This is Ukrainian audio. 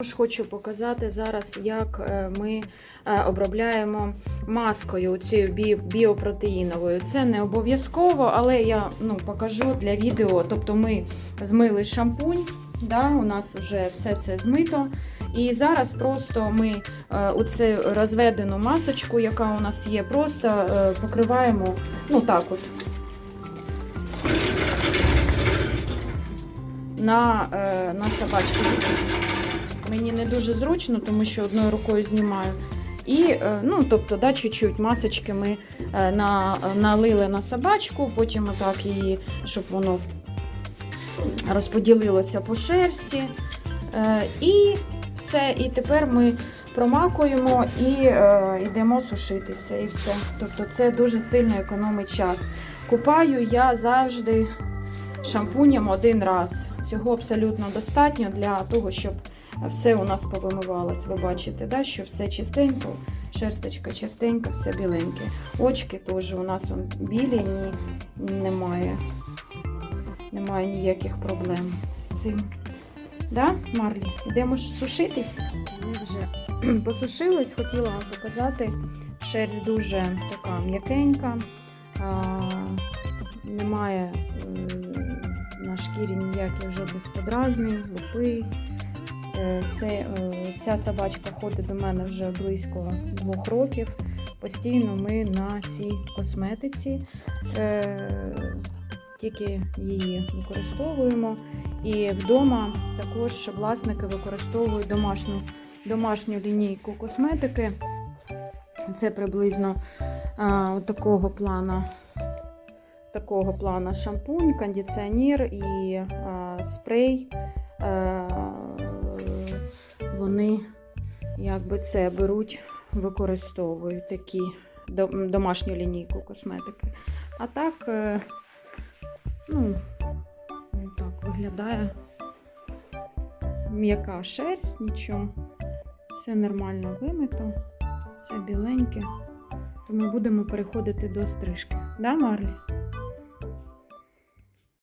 Також хочу показати зараз, як е, ми е, обробляємо маскою цією біопротеїновою. Це не обов'язково, але я ну, покажу для відео. Тобто ми змили шампунь, да, у нас вже все це змито. І зараз просто ми е, оцю розведену масочку, яка у нас є, просто покриваємо ну так от. На, на собачку. Мені не дуже зручно, тому що одною рукою знімаю. І, е, ну, тобто, да, чуть-чуть масочки ми е, на, налили на собачку, потім отак її, щоб воно розподілилося по шерсті. Е, І все. І тепер ми промакуємо і йдемо сушитися. І все. Тобто це дуже сильно економить час. Купаю я завжди шампунем один раз. Цього абсолютно достатньо для того, щоб все у нас повимивалось. Ви бачите, да, що все чистенько, шерсточка чистенька, все біленьке. Очки теж у нас білі, ні, немає, немає ніяких проблем з цим. Да, Марлі? Йдемо сушитись. Ми вже посушились, хотіла вам показати. Шерсть дуже така м'якенька. Немає на шкірі ніяких жодних подразнень, лупи. Е, Це, е, ця собачка ходить до мене вже близько двох років. Постійно ми на цій косметиці е, тільки її використовуємо. І вдома також власники використовують домашню, домашню лінійку косметики. Це приблизно а, такого плана. Такого плана шампунь, кондиціонер і а, спрей. Е, якби це беруть, використовують такі домашню лінійку косметики. А так, е, ну, так виглядає м'яка шерсть, нічого. Все нормально вимито, все біленьке. Тому будемо переходити до стрижки. Да, Марлі?